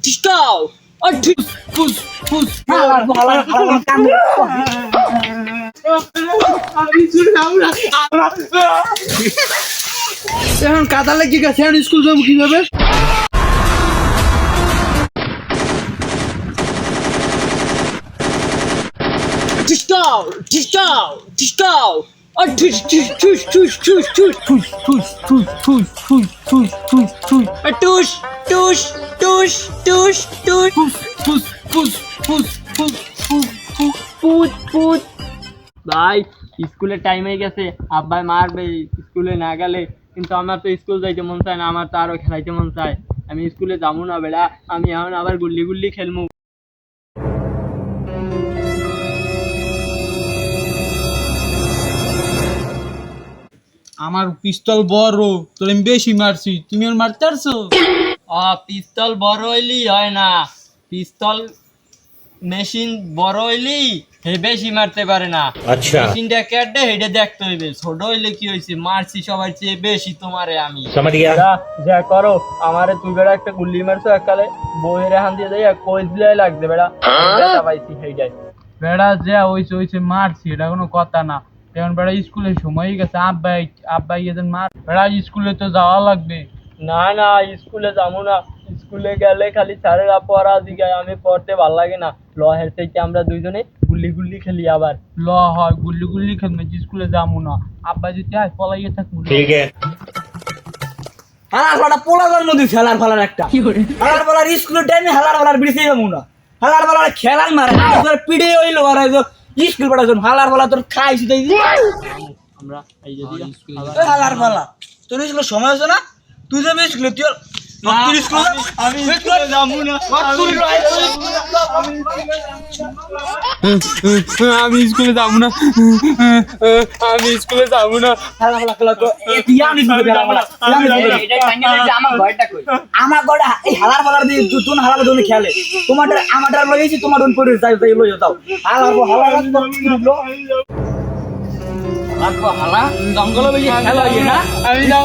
Disco! Oh, dis- পুস পুস হালার হালার হালার কাম আমি শুনে যাব না এখন কাদা লেগে গেছে এখন স্কুল যাব কীভাবে! Disco! Disco! Oh, dis- dis- dis- dis- dis- dis- ঠুস ঠুস ঠুস ঠুস ঠুস ঠুস ঠুস ঠুস Oh, tush! Tush! Tush! Tush! Tush! পুস পুস পুস পুস পুস পুস পুত পুত ভাই স্কুলের টাইম হয়ে গেছে আব্বাই মারবে স্কুলে না গেলে কিন্তু আমার তো স্কুল যাইতে মন চায় না আমার তো আরও খেলাইতে মন চায় আমি স্কুলে যাব না বেড়া আমি এখন আবার গুল্লি গুল্লি খেলব আমার পিস্তল বড় তোর আমি বেশি মারছি তুমি আর মারতে পারছ পিস্তল বড় হয় না। পিস্তল মেশিন বড় মারতে পারে না। আচ্ছা। মেশিনটা কেটে হেডে দেখতে হইবে। ছোট হইলে কি হইছে? মারছি সবার চেয়ে বেশি তোমারে আমি। যা করো। আমারে তুই বেড়া একটা মারছো এককালে। হান দিয়ে লাগবে বেড়া। হ্যাঁ? পাইছি হেডাই বেড়া হইছে হইছে মারছি। এটা কোনো কথা না। এখন বেড়া স্কুলে সময় গেছে। আব্বাই আব্বাই এদের মার। বেড়া স্কুলে তো যাওয়া লাগবে। না না স্কুলে যাব না। স্কুলে গেলে খালি স্যারেরা পড়া দিকে আমি পড়তে ভালো লাগে না। ল হের থেকে আমরা দুইজনে গুল্লি গুল্লি খেলি আবার। ল হয় গুল্লি গুল্লি খেলবে স্কুলে যাব না। আব্বা যদি হয় পলাইয়ে থাকব ঠিক আছে। জন্ম না। খেলার স্কুল তোর তাই তোর সময় হচ্ছে না? তুই যাবি স্কুলে তুই তুই স্কুলে আমি স্কুলে যাব না। আমি স্কুলে যাব না। আমি স্কুলে যাব না। আমার গড়া এই হালার ফালার দিয়ে দু- তুন হালার দোনে খেলে। তোমারটা আমারটা লইছি তোমার দোন পড়ে যাই যাই লই যাও। হালার হালার হালা। জঙ্গলে বেশি খেলা না? আমি যাব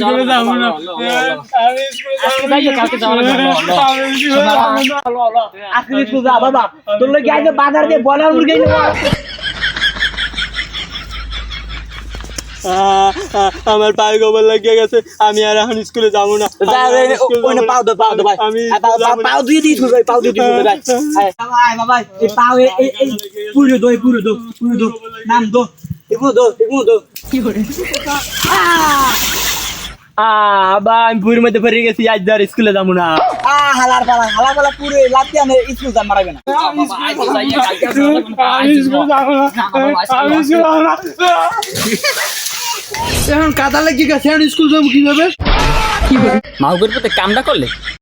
স্কুলে যাব না। যাব আমি স্কুলে যাব কালকে স্কুলে যাব বাজার দিয়ে বলার মুরগি আমার পায়ে গোবর লাগিয়ে গেছে। আমি আর এখন স্কুলে যাব না। পাও দো পাও দো ভাই। আমি পাও দিয়ে দিই ভাই পাও দিয়ে দিই ভাই। ভাই ভাই এই পাও পুরো দো পুরো দো পুরো দো নাম দো এগুলো দো এগুলো দো। আমি ভুঁড়ির মধ্যে ফেরে গেছি আজ আর স্কুলে যাব না। হালার পালা হালার পালা পুরো লাতি আনে স্কুল যা মারাবে না। আমি স্কুলে যাব না। আমি স্কুলে যাব না। এখন কাদা লেগে গেছে এখন স্কুল যাব কীভাবে? মাউগের প্রতি কামটা করলে?